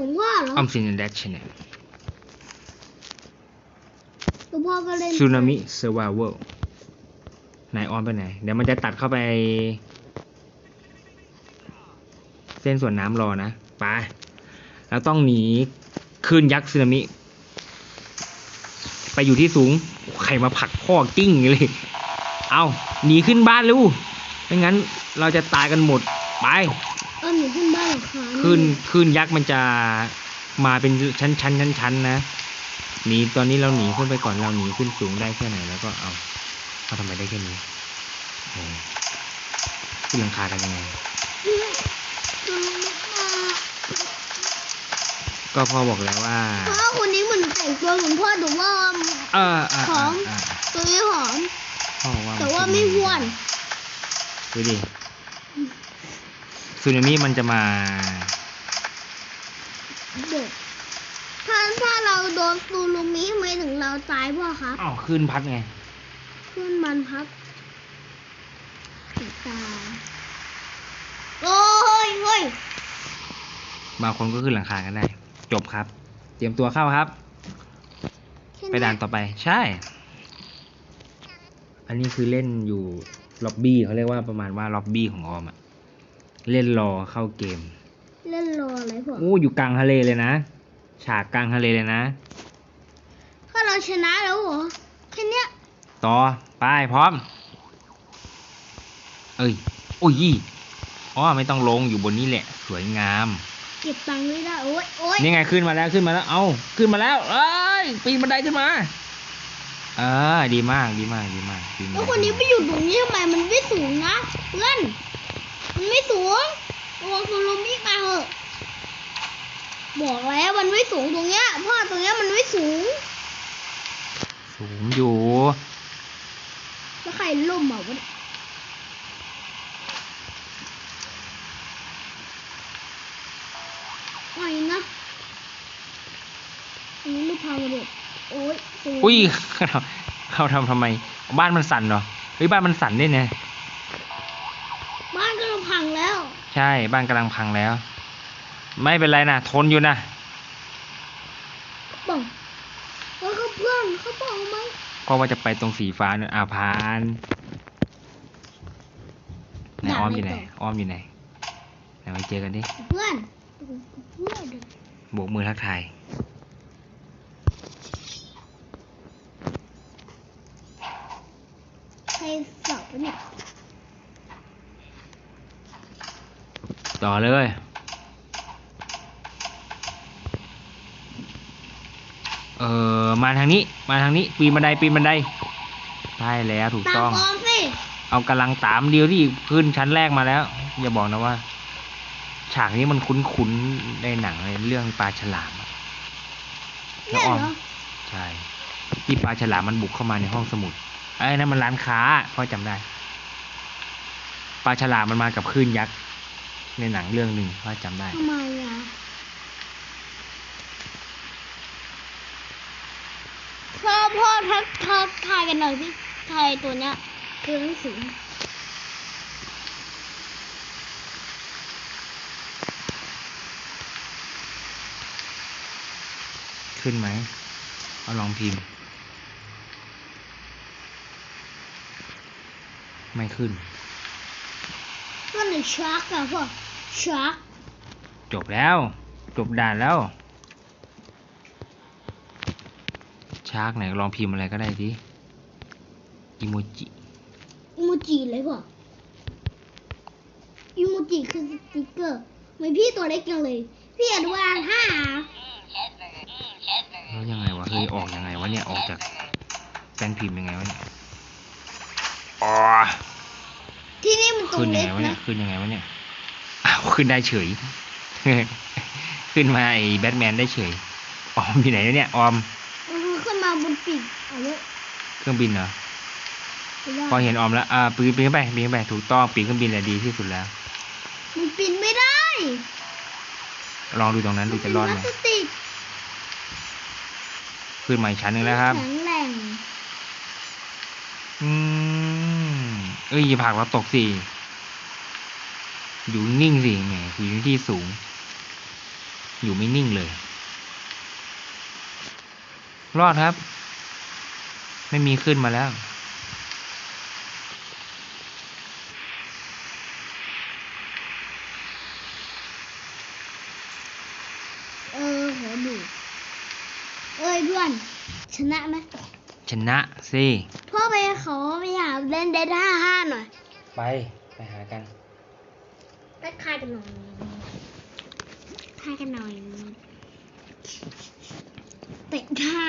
ของพ่อเหรอออมสินแดชเนี่ยแล้วพ่อก็เล่นซูนามิเซอร์ไวเวลไหนออมไปไหน เดี๋ยวมันจะตัดเข้าไป เส้นส่วนน้ำรอนะไปแล้วต้องหนีคลื่นยักษ์สึนามิ ไปอยู่ที่สูงใครมาผลักพ่อกิ้งเลย เอาหนีขึ้นบ้านลูกไม่งั้นเราจะตายกันหมด ไป เออหนูขึ้นบ้าน หลังคาคลื่นคลื่นยักษ์มันจะมาเป็นชั้นชั้นชั้นชั้นนะหนีตอนนี้เราหนีขึ้นไปก่อนเราหนีขึ้นสูงได้แค่ไหนแล้วก็เอาเอาทำไมได้แค่นี้โอ้ขึ้นหลังคากันยังไงตัวลงมาก็พ่อบอกแล้วว่าพ่อคนนี้เหมือนแต่งตัวเหมือนพ่อหนูว่าเออเออหอมเออตัวนี้หอมพ่อบอกว่าแต่ว่าไม่อ้วนดูดิ สึนามิมันจะมา เด็กถ้าถ้าเราโดนซูรุมิทำไมถึงเราตายพ่อครับ อ้าวขึ้นพัดไง ขึ้นมันพักตายโอ้ยเฮ้ยบางคนก็ขึ้นหลังคากันได้ จบครับ เตรียมตัวเข้าครับแค่ไปด่านต่อไป ใช่ อันนี้คือเล่นอยู่ล็อบบี้เขาเรียกว่าประมาณว่าล็อบบี้ของออมอะ เล่นรอเข้าเกม เล่นรออะไรพ่ออู้อยู่กลางทะเลเลยนะ ฉากกลางทะเลเลยนะถ้าเราชนะแล้วเหรอแค่เนี้ยต่อไปพร้อม เอ้ยโอ้ยอ๋อไม่ต้องลงอยู่บนนี้แหละ สวยงาม เก็บตังค์ไม่ได้โอ้ยโอ้ยนี่ไงขึ้นมาแล้วขึ้นมาแล้ว เอาขึ้นมาแล้วเอ้ยปีนบันไดขึ้นมาเออดีมากดีมากดีมากปีบัแล้วไดคนนี้ไปอยู่ตรงนี้ทำไมมันไม่สูงนะเพื่อน มันไม่สูงโอ้ซูรุมิมาเหอะบอกแล้วมันไม่สูงตรงเนี้ยพ่อตรงเนี้ยมันไม่สูง สูงอยู่ แล้วใครล่มเหรอวะเนี่ยไม่นะอันนี้ลูกพามาเด็ดโอ้ยสูงอุ้ยเขาเขาทำทำไม บ้านมันสั่นเหรอ เฮ้ย บ้านมันสั่นด้วยเนี่ย บ้านก็เราพังแล้ว ใช่ บ้านกำลังพังแล้ว ไม่เป็นไรนะทนอยู่นะบอกแล้วเขาเพื่อนเขาบอกไหมเพราะว่าจะไปตรงสีฟ้าเนี่ยอาพานไหนอ้อมอยู่ไหนอ้อมอยู่ไหนไหนมาเจอกันดิเพื่อนเพื่อนโบกมือทักทายใครสอบวะเนี่ย ต่อเลย เออมาทางนี้มาทางนี้ปีนบันไดปีนบันไดใช่แล้วถูกตามต้องออมสิเอากำลังตามเดียวที่ขึ้นชั้นแรกมาแล้ว อย่าบอกนะว่า ฉากนี้มันคุ้นๆในหนังเลยเรื่องปลาฉลามอะแน่เหรอใช่ที่ปลาฉลามมันบุกเข้ามาในห้องสมุดไอ้นั่นมันร้านค้าพ่อจำได้ปลาฉลามมันมากับคลื่นยักษ์ ในหนังเรื่องหนึ่งพ่อจำได้ ทำไมอะพ่อพ่อทักทักทายกันหน่อยสิทายตัวเนี้ยคือหนังสือขึ้นไหม เอาลองพิมพ์ ไม่ขึ้น ก็หนึ่งชาร์กอะพ่อชาร์กจบแล้ว จบด่านแล้ว ชาร์กไหนลองพิมพ์อะไรก็ได้ดิอิโมจิ อิโมจิเลยพ่ออิโมจิคือสติกเกอร์เหมือนพี่ตัวเล็กจังเลย พี่อนุบาลห้าแล้วยังไงวะ เฮ้ย ออกยังไงวะเนี่ย ออกจากแป้นพิมพ์ยังไงวะเนี่ยอ๋อ ที่นี่มันตัวขึ้นยังเล็กไงวะเนี่นะยขึ้นยังไงวะเนี่ยอ้าวขึ้นได้เฉย ขึ้นมาไอ้แบทแมนได้เฉยออมอยู่ไหนวะเนี่ยออมมันขึ้นมาบนปีกเอาไว้เครื่องบินเหรอไม่ได้พอเห็นออมแล้วอ่าปีนปีนขึ้นไปปีนขึ้นไปถูกต้องปีนเครื่องบินแหละดีที่สุดแล้ว มันปีนไม่ได้ลองดูตรงนั้นดูจะรอดมัไหมนเป็นพลาสติกขึ้นมาอีกชั้นหนึ่งแล้วครับ แข็งแรงอืม เอ้ยอย่าผลักเราตกสิอยู่นิ่งสิแหมอยู่ในที่สูง อยู่ไม่นิ่งเลย รอดครับ ไม่มีขึ้นมาแล้ว เออขอดูเอ้ยเพื่อนชนะไหมชนะสิพ่อ ไปขอไปหาเล่นเดทห้าห้าหน่อย ไปไปหากันไปคายกันหน่อยคายกันหน่อยเตะท่า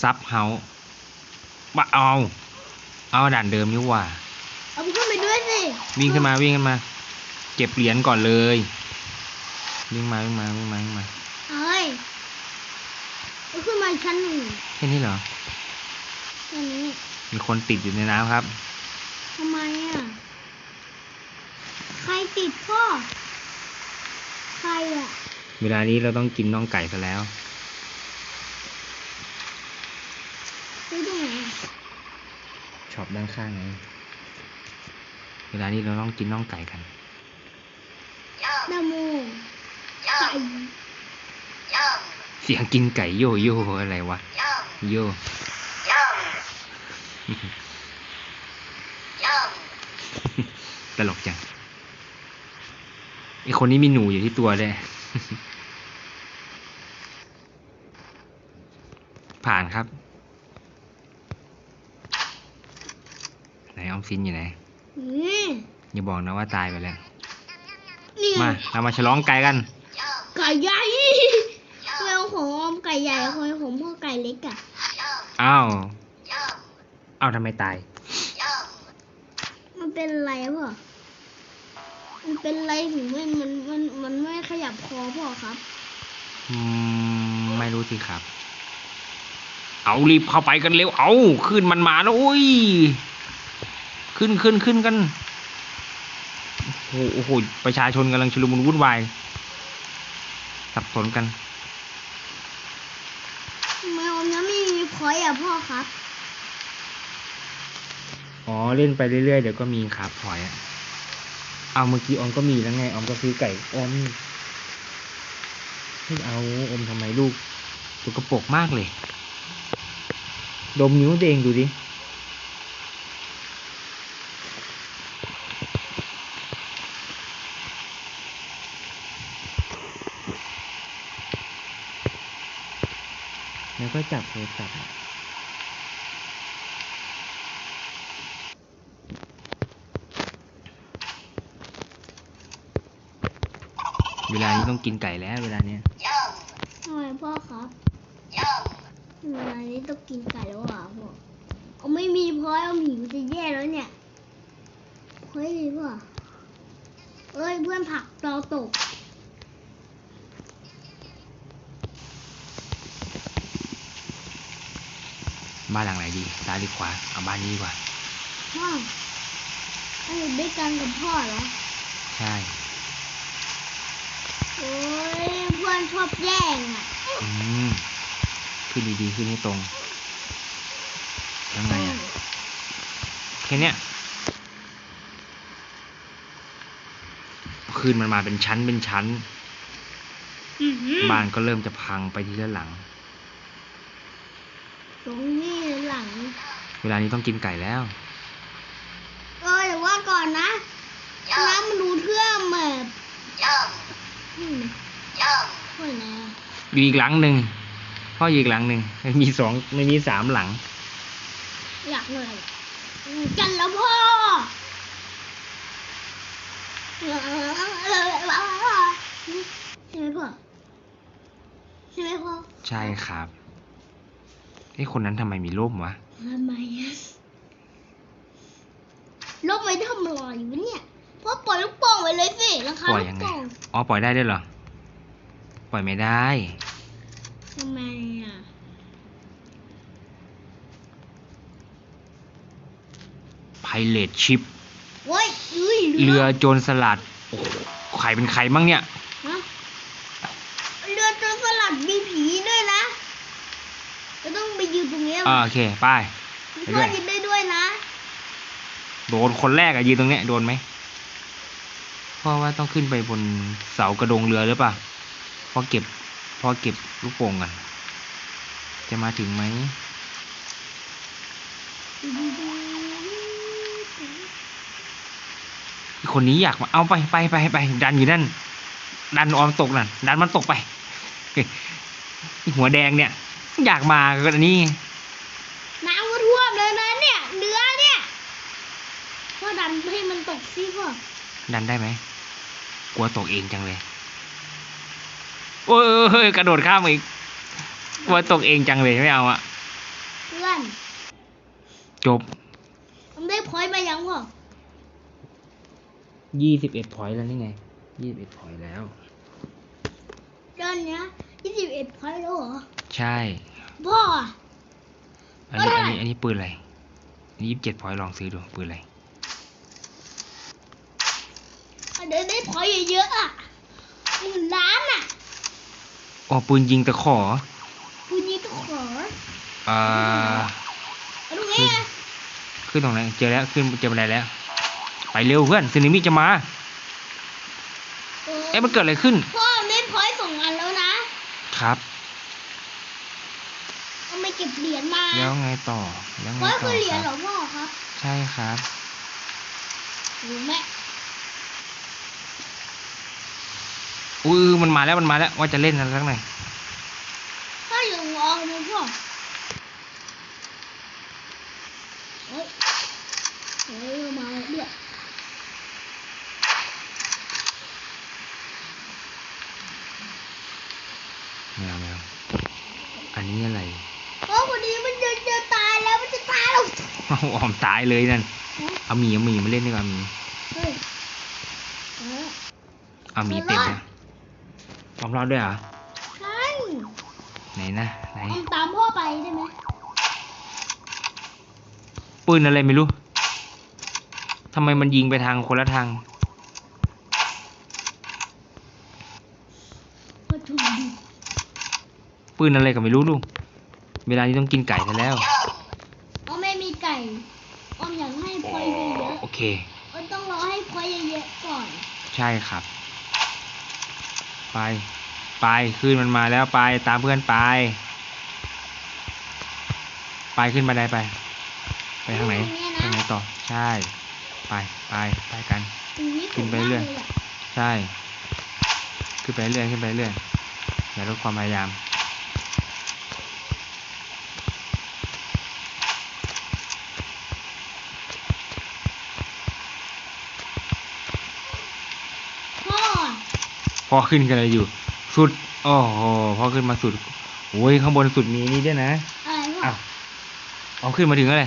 ซับเฮาบะเอา เอาด่านเดิมนี่หว่า เอาไปขึ้นไปด้วยสิ วิ่งขึ้นมาวิ่งขึ้นมา เก็บเหรียญก่อนเลยวิ่งมาวิ่งมาวิ่งมาวิ่งมาเอ้ยเอาขึ้นมาอีกชั้นหนึ่งแค่นี้เหรอแค่นี้มีคนติดอยู่ในน้ำครับทำไมอะ ใครติดพ่อ ใครอะ เวลานี้เราต้องกินน่องไก่ซะแล้วซื้อตรงไหนอะช็อปด้านข้างไงเวลานี้เราต้องกินน่องไก่กัน นาโมไก่เสียงกินไก่โยโย่อะไรวะ โยตลกจังไอคนนี้มีหนูอยู่ที่ตัวด้วยผ่านครับ ไหนออมสินอยู่ไหนนี่อย่าบอกนะว่าตายไปแล้วนี่ไง มาเรามาฉลองไก่กัน ไก่ใหญ่ทำไมเอาของออมไก่ใหญ่ทำไมของพ่อไก่เล็กอะอ้าวอ้าวทำไมตาย มันเป็นอะไรพ่อมันเป็นอะไรถึงไม่มันมันมันไม่ขยับคอพ่อครับอืมไม่รู้สิครับ เอารีบเข้าไปกันเร็วเอาขึ้นมันมาแล้วอุ้ยขึ้นขึ้นขึ้นกัน โอ้โหโอ้โหประชาชนกำลังชุลมุนวุ่นวายสับสนกันทำไมออมยังไม่มีพอยต์อะพ่อครับ อ๋อเล่นไปเรื่อยๆเดี๋ยวก็มีครับพลอยอะเอาเมื่อกี้ออมก็มีแล้วไงออมก็ซื้อไก่ออมไม่เอาอมทำไมลูกตัวกระปรกมากเลย ดมนิ้วตัวเองดูดิ แล้วก็จับโทรศัพท์เวลานี้ต้องกินไก่แล้วเวลาเนี้ยทำไมพ่อครับเวลานี้ต้องกินไก่แล้วอะพ่อเอาไม่มีพอยเอาหิวจะแย่แล้วเนี่ยพอยดีพ่อเอ้ยเพื่อนผักเราตก บ้านหลังไหนดีซ้ายหรือขวาเอาบ้านนี้ดีกว่าพ่อให้อยู่ด้วยกันกับพ่อเหรอ ใช่โอ้ยเพื่อนชอบแย่งอะอืมขึ้นดีๆขึ้นให้ตรงยังไงอะแค่เนี้ยขึ้นมันมาเป็นชั้นเป็นชั้น บ้านก็เริ่มจะพังไปทีละหลัง ตรงนี้หลัง เวลานี้ต้องกินไก่แล้ว เออแต่ว่าก่อนนะน้ำมันดูเทื่อมแบบอืมพ่อไหนอะอยู่อีกหลังหนึ่งพ่ออยู่อีกหลังหนึ่งมันมีสองไม่มีสามหลัง อยากเลยกันแล้วพ่อใช่ไหมพ่อใช่ไหมพ่อใช่ครับไอ้คนนั้นทำไมมีร่มวะทำไมอะ ลบไม่ทำอะไรวะเนี่ยพ่อปล่อยลูกโป่งไปเลยสิราคาปล่อยลูยักงไงโป่งอ๋อปล่อยได้ด้วยเหรอ ปล่อยไม่ได้ ทำไมอะไพเรตชิป โว้ยเอ้ยเรือโจรสลัด โอ้โหใครเป็นใครมั่งเนี่ย ฮะเรือโจรสลัดมีผีด้วยนะก็ต้องไปยืนตรงเนี้ยอ่าโอเค ไปมไปพ่ด้อวยยิงได้ด้วยนะ โดนคนแรกอะยืนตรงเนี้ยโดนไหมเพ่อว่าต้องขึ้นไปบนเสากระดงเรือหรือเปล่าพอเก็บพอเก็บลูกโป่งกันจะมาถึงไหมคนนี้อยากมาเอาไปไปไปไปดันอยู่นั่น ดันออมตกนั่นดันมันตกไปเฮ้ยหัวแดงเนี่ย อยากมาก็อันนี้ไงน้ำก็ท่วมเลยนะเนี่ยเรือเนี่ยพ่อดันให้ มันตกสิพ่อดันได้ไหมกลัวตกเองจังเลยโอ้ยเฮ้ยกระโดดข้ามอีกกลัวตกเองจังเลยไม่เอาอะเพื่อนจบมันได้พอยต์มายังพ่อยี่สิบเอ็ดพอยต์แล้วนี่ไงยี่สิบเอ็ดพอยต์แล้วตอนเนี้ยยี่สิบเอ็ดพอยต์แล้วเหรอใช่พ่ออะ อันนี้เท่าอันไหร่นี้อันนี้ปืนอะไรยี่สิบเจ็ดพอยต์ลองซื้อดูปืนอะไร เดี๋ยวได้พอยต์เยอะๆอะหนึ่งล้านอะอ๋อปืนยิงตะขอ คุณนี้ก็ขออ่า เอาดูงี้ไงขึ้นตรงไหนเจอแล้วขึ้นเจอบันไดแล้ว ไปเร็วเพื่อนสึนามิจะมา เอ๊ะมันเกิดอะไรขึ้น พ่อได้พอยต์สองอันแล้วนะครับเอาไม่เก็บเหรียญมาแล้วไงต่อ แล้วพไงอยต์ต่คืออเหรียคญเหรรัอบพ่อครับใช่ครับรู้ไหม อุ้ยมันมาแล้วมันมาแล้วว่าจะเล่นอะไรสักหน่อยถ้าอยู่ออกนะพ่อเฮ้ยเฮ้ยมาเรื่อยไม่เอาไม่เอาอันนี้อะไรเพราะวันนี้มันจะจะตายแล้วมันจะตายแล้วเอาออมตายเลยนั่นเอาหมีเอาหมีมาเล่นดีกว่าหมีเฮ้ยเออเอาหมีเป็ดนะค วามรอดด้วยเหรอ ใช่ไหนนะไหนทำตามพ่อไปได้ไหมปืนอะไรไม่รู้ทำไมมันยิงไปทางคนละทางก็ถูกดิปืนอะไรก็ไม่รู้ลูก เวลานี้ต้องกินไก่ซะแล้วเอาไม่มีไก่ออมอยากให้พลอยเยอะโอเคๆออมต้องรอให้พลอยเยอะๆก่อน ใช่ครับ ไปไปขึ้นมันมาแล้วไปตามเพื่อนไป ไปขึ้นบันไดไป ไปทางไหนทางไหนต่อใช่ ไปไปไปกันตรงนี้ขึ้นไปเรื่อยใช่ ขึ้นไปเรื่อยขึ้นไปเรื่อยอย่าลดความพยายาม พ่อ พอขึ้นกันเลยอยู่ สุดโอ้โหพอขึ้นมาสุดโอ้ยข้างบนสุดมีนี่ด้วยนะอะไรพ่ออ้าวเอาขึ้นมาถึงอะไร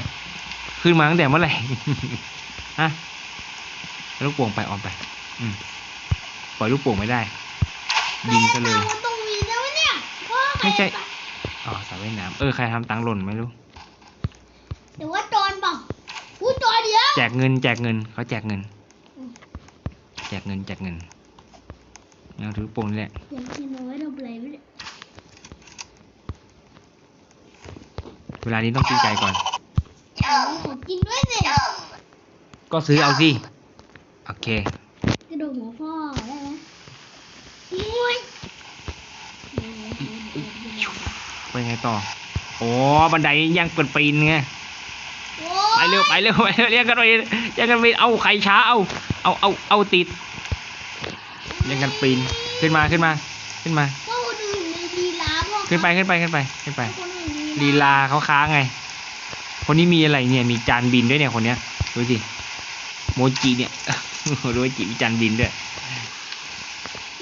ขึ้นมาตั้งแต่เมื่อไหร่ ฮะเอาลูกโป่งไปออมไป อืมปล่อยลูกโป่งไม่ได้ยิงซะเลยแม่ตังค์มันต้องมีแล้วเนี่ยพ่อไม่ใช่ปอ๋อสระว่ายน้ำเออใครทำตังค์หล่นไม่รู้เดี๋ยวว่าโจรเปล่าพูดตัวเดียวแจกเงิน แจกเงินเขาแจกเงินอืมแจกเงินแจกเงิน ยังถือลูกโป่งนี่แหละเดี๋ยวกินเอาไว้ทำอะไรไม่ได้เวลานี้ต้องกินไก่ก่อนเอาขอกินด้วยสิก็ซื้อเอาสิโอเค กระดูกหัวพ่อได้ไหมมุ้ยไปไงต่อ โอ้บันไดยังเปิดปีนไงโอ้ไปเร็วไปเร็วไปเร็วเรียกกันไปเรียกกันไปเอาใครช้าเอา เอาเอาเอาติดเรี ยกกันปีนขึ้นมาขึ้นมาขึ้นมาพ่อคนอื่นในลีลาพ่อขึ้นไปขึ้นไปขึ้นไปขึ้นไปคนอื่นลีลาเขาค้างไง คนนี้มีอะไรเนี่ย มีจานบินด้วยเนี่ยคนเนี้ยดูสิโมจิเนี่ยดูว่าจิมีจานบินด้วย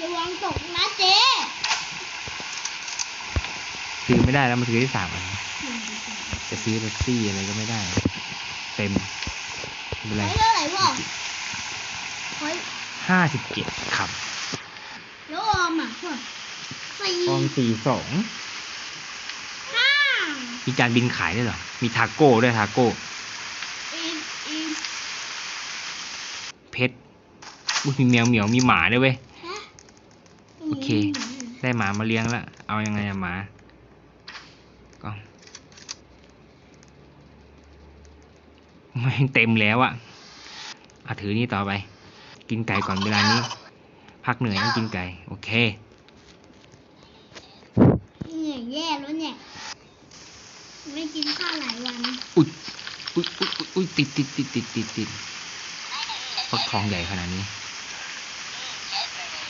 ระวังตกนะเจ๊ซื้อไม่ได้แล้วมันซื้อได้สามอันจะซื้อแท็กซี่อะไรก็ไม่ได้ เต็มไม่เป็นไปไรเท่าไหร่พ่อเฮ้ยห้าสิบเจ็ดครับ แล้วออมอะพ่อ สี่ออมสี่สองห้ามีจานบินขายด้วยเหรอ มีทาโก้ด้วยทาโก้ อีกอีกเพชรอุ้ยมีแมวเหมียวมีหมาด้วยเว้ย ฮะโอเค ได้หมามาเลี้ยงแล้วเอายังไงอะหมาก็ไม่งเต็มแล้วอะอะถือนี่ต่อไป กินไก่ก่อนเวลานี้ พักเหนื่อยต้องกินไก่ โอเคเนี่ย แย่แล้วเนี่ย ไม่กินข้าวหลายวัน อุ้ยอุ้ยอุ้ยอุ๊ยอุ้ยติดติดติดติดติดติดฟักทองใหญ่ขนาดนี้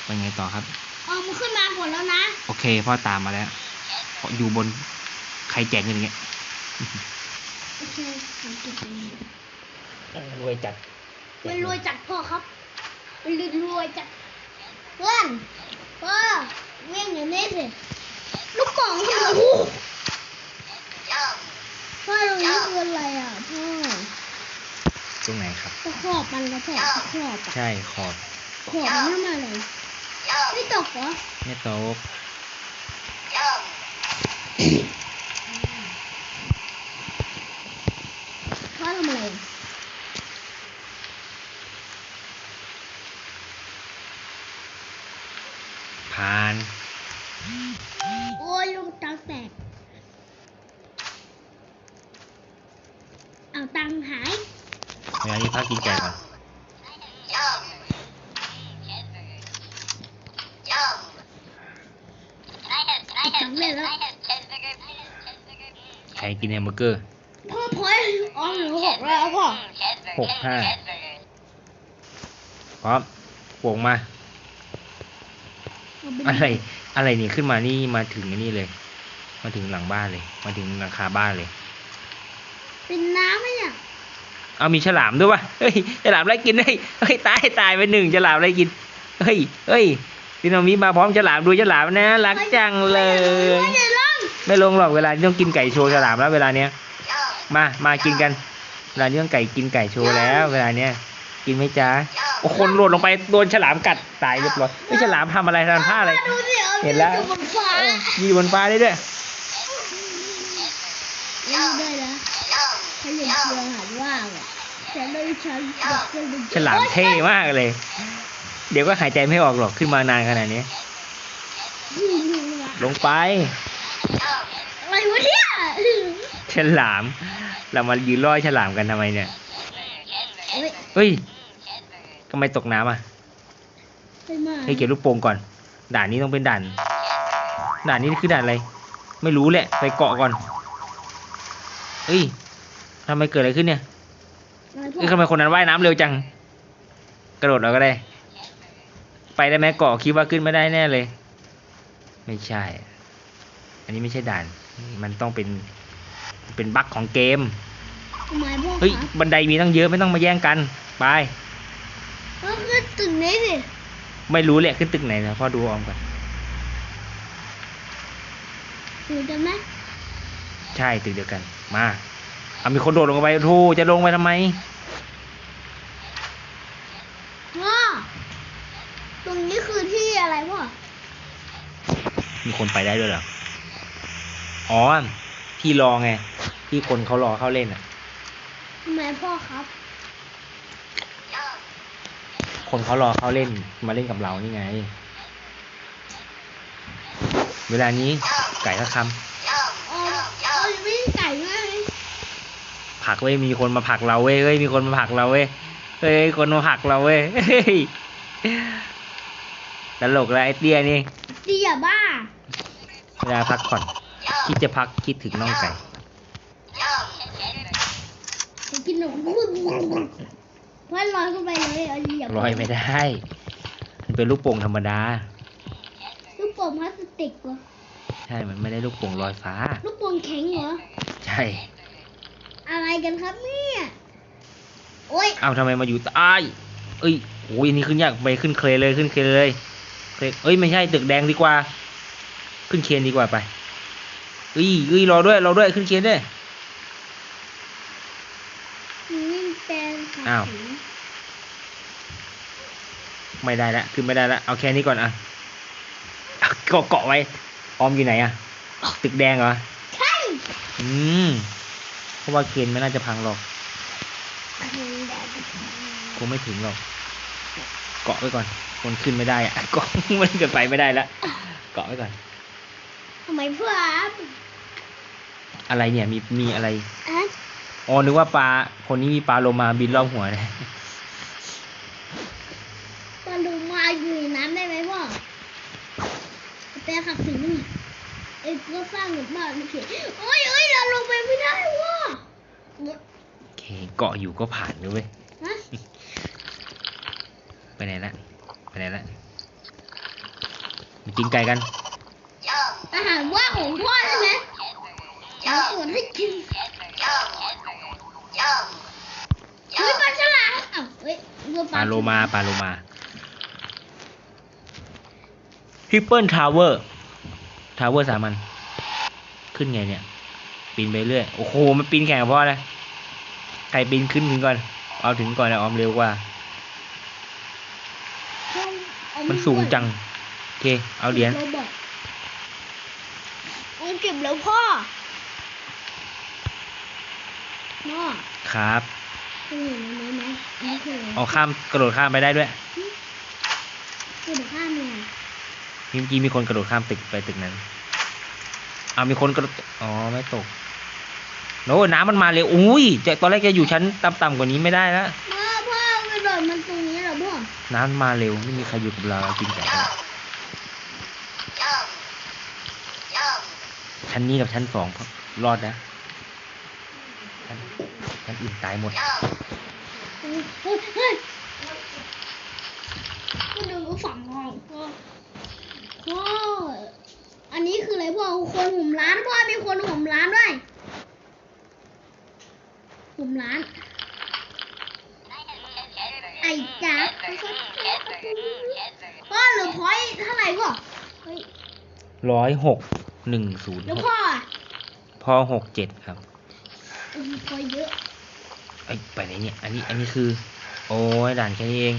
ไปไงต่อครับออกมาขึ้นมาหมดแล้วนะ โอเคพ่อตามมาแล้วอยู่บนใครแจกเงินอย่างเงี้ยโอเคผมเก็บไปเลยรวยจัดไม่รวยจัดพ่อครับไม่รวยจัดเพื่อนพ่อเวี่ยงอย่างนี้สิ ลูกกล่องที่เราพ่อตรงนี้คืออะไรอะพ่อตรงไหนครับตะขอบมันกระแทกตะขอบอะใช่ขอบขอบมันทำอะไรไม่ตกเหรอแม่โต๊ะ พ่อทำอะไร ผ่าน โอ้ยลูกตังแตกเอาตังค์หาย เวลานี้พักกินไก่ก่อน ติดตังค์เลยแล้ว ใครกินแฮม เบอร์เกอร์พ่อพอยอ๋อหนูหกแล้วพ่อหกห้าพร้อมโป่งมาเอาปอะไร อะไรนี่ขึ้นมานี่มาถึงอันนี่เลย มาถึงหลังบ้านเลย มาถึงหลังคาบ้านเลย เป็นน้ำไหมเนี่ยเอามีฉลามด้วยวะเฮ้ย ฉลามอะไรกินเฮ้ยเฮ้ย ตาย ตายไปหนึ่งฉลามอะไรกิน เฮ้ย เฮ้ยพี่น้องมีมาพร้อมฉลามดูฉลามนะ รักจังเลย ไม่ลงหรอกเวลาต้องกินไก่โชว์ฉลามแล้วเวลาเนี้ยมามากินกันเวลานี้ต้องไก่กินไก่โชว์แล้ว เวลาเนี้ยกินไหมจ๊ะโอ้คนหล่นลงไปโดนฉลามกัดตายเรียบร้อยไอ้ฉลามทำอะไรทำท่าอะไรเห็นแล้วยีบนฟ้าได้ด้วยยังได้นะถ้าย่างเชื่อหันว่างอะแต่ไม่ฉันฉลามเท่มากเลย เดี๋ยวก็หายใจไม่ออกหรอกขึ้นมานานขนาดนี้ ลงไป อะไรวะเนี่ย ฉลาม เรามายืนล่อฉลามกันทำไมเนี่ยเฮ้ยเฮ้ยทำไมตกน้ำอะไปมาให้เก็บลูกโป่งก่อน ด่านนี้ต้องเป็นด่าน ด่านนี้คือด่านอะไร ไม่รู้แหละ ไปเกาะก่อนเฮ้ยทำไมเกิดอะไรขึ้นเนี่ยอะไรพวเอ้ยกทำไมคนนั้นว่ายน้ำเร็วจัง กระโดดเราก็ได้ ไปได้ไหมเกาะคิดว่าขึ้นไม่ได้แน่เลย ไม่ใช่ อันนี้ไม่ใช่ด่าน มันต้องเป็น เป็นบั๊กของเกมทำไมพวกเฮ้ยครับบันไดมีตั้งเยอะไม่ต้องมาแย่งกันไปก็คือตึกนี้สิไม่รู้แหละขึ้นตึกไหนนะพ่อดูออมก่อนถูกจะไหมใช่ตึกเดียวกัน มาเอามีคนโดดลงไปโธ่จะลงไปทำไมพ่อตรงนี้คือที่อะไรพ่อมีคนไปได้ด้วยเหรออ๋อ ที่รอไง ที่คนเขารอเข้าเล่นอะทำไมพ่อครับ คนเขารอเข้าเล่นมาเล่นกับเรานี่ไง เวลานี้ไก่สักคอ๋อเอาวิ่งไก่มากเลยำผลักเว้ยมีคนมาผลักเราเว้ยเฮ้ยมีคนมาผลักเราเว้ยเฮ้ยคนมาผลักเราเว้ยเฮ้ยตลกแล้วไอ้เตี้ยนี่เสียบ้า เวลาพักผ่อน คิดจะพักคิดถึงน้องไก่ จะกินหนูพ่อลอยเข้าไปเลยเอาเหยียบลอยไม่ได้ มันเป็นลูกโป่งธรรมดา ลูกโป่งพลาสติกเหรอใช่ มันไม่ได้ลูกโป่งลอยฟ้า ลูกโป่งแข็งเหรอ ใช่ อะไรกันครับเนี่ยโอ๊ยเอาทำไมมาอยู่ใต้เอ้ยโอ้ยอันนี้ขึ้นยากไปขึ้นเคลเลยขึ้นเคลเลยเคลเอ้ยไม่ใช่ตึกแดงดีกว่า ขึ้นเคนดีกว่าไป เอ้ยเอ้ยรอด้วยรอด้วยขึ้นเคนด้วยวิ่งแปลงขาอ้าวสีไม่ได้ละขึ้นไม่ได้ละเอาแค่นี้ก่อนอะเอาเกาะเกาะไว้ออมอยู่ไหนอะตึกแดงเหรอใช่อืมเพราะว่าเคนไม่น่าจะพังหรอกคงไม่ถึงหรอก เกาะไว้ก่อน คนขึ้นไม่ได้อะเกาะมันเกิดไปไม่ได้ละเกาะไว้ก่อนทำไมเพื่อน อะไรเนี่ยมีมีอะไรอะอ๋อนึกว่าปลาคนนี้มีปลาโลมาบินรอบหัวนะตอนลงมาอยู่ในน้ำได้ไหมพ่อแปลขับถึงนี่เอ้ยก็สร้างหรือเปล่าไม่เขียนโอ้ยเอ้ยเราลงไปไม่ได้ว่ะโอเคเกาะอยู่ก็ผ่านเลยเว้ยฮะไปไหนละไปไหนละมากินไก่กันอาหารว่างของพ่อใช่ไหมาสวนให้กินเฮ้ยปลาฉลามอ้าวเฮ้ยเรือปลาโลมาปลาโลมาทริปเปิลทาวเวอร์ทาวเวอร์สามันขึ้นไงเนี่ย ปีนไปเรื่อยโอ้โหมันปีนแข่งกับพ่อเลยใครปีนขึ้นถึงก่อน เอาถึงก่อนนะออมเร็วกว่า มันสูงจังโอเคเอาเหรียญ โอทเอาเก็บแล้วพ่อ พ่อครับเคยเห็นอันนี้ไหมอันนี้คืออะไรเอาข้ามกระโดดข้ามไปได้ด้วยคือเดี๋ยวข้ามเลยอะเมื่อกี้มีคนกระโดดข้ามตึกไปตึกนั้นเอามีคนกระโดดอ๋อไม่ตกโน้น้ำมันมาเร็วอุ้ยจะตอนแรกจะอยู่ชั้นต่ำๆกว่านี้ไม่ได้แล้วพ่อพ่อกระโดดมันตรงนี้เหรอพ่อน้ำมาเร็วไม่มีใครอยู่กับเราเรากินไก่กันละชั้นนี้กับชั้นสองรอดนะ ชั้นชั้นอื่นตายหมดก็ดูฝังห้องพ่อพ่ออันนี้คืออะไรพ่อคนหุ่มร้านพ่อมีคนหุ่มร้านด้วยหุ่มร้านไอ้จ๊าบพ่อหลือพอยเท่าไหร่พ่อร้อยหกหนึ่งศูนย์แล้วพ่อพ่อหกเจ็ดครับ เออพอยต์เยอะไอ้ยไปไหนเนี่ย อันนี้ อันนี้คือ โอ้ยด่านแค่นี้เอง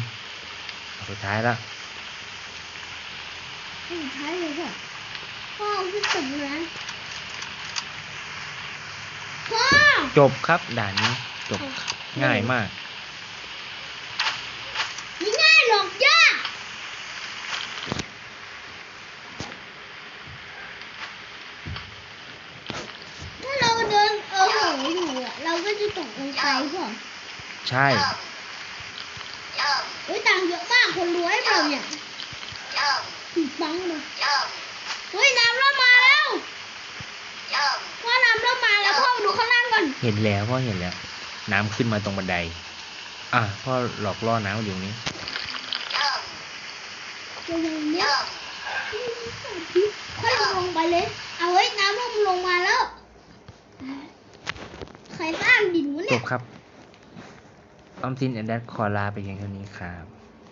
สุดท้ายแล้วสุดท้ายเลยพ่อพ่อคือสุดนะพ่อจบครับด่านนี้จบง่ายมาก ไม่ง่ายหรอกยากถ้าเราเดินเออโหอยู่อะเราก็ จะตกลงไปพ่อใช่เฮ้ยตังค์เยอะมากคนรวยเราเนี่ยผิดบังเลยเฮ้ยน้ำเริ่มมาแล้วพ่อน้ำเริ่มมาแล้วพ่อมาดูข้างล่างก่อนเห็นแล้วพ่อเห็นแล้ว น้ำขึ้นมาตรงบันได อะพ่อหลอกล่อน้ำอยู่ตรงนี้ระวังเนี่ยค่อยลงไปเลย เอาเฮ้ยน้ำเริ่มลงมาแล้วใคร สร้างดินวะจเนี่ย บครับ ออมสินแอนด์แดดขอลาไปเพียงเท่านี้ครับ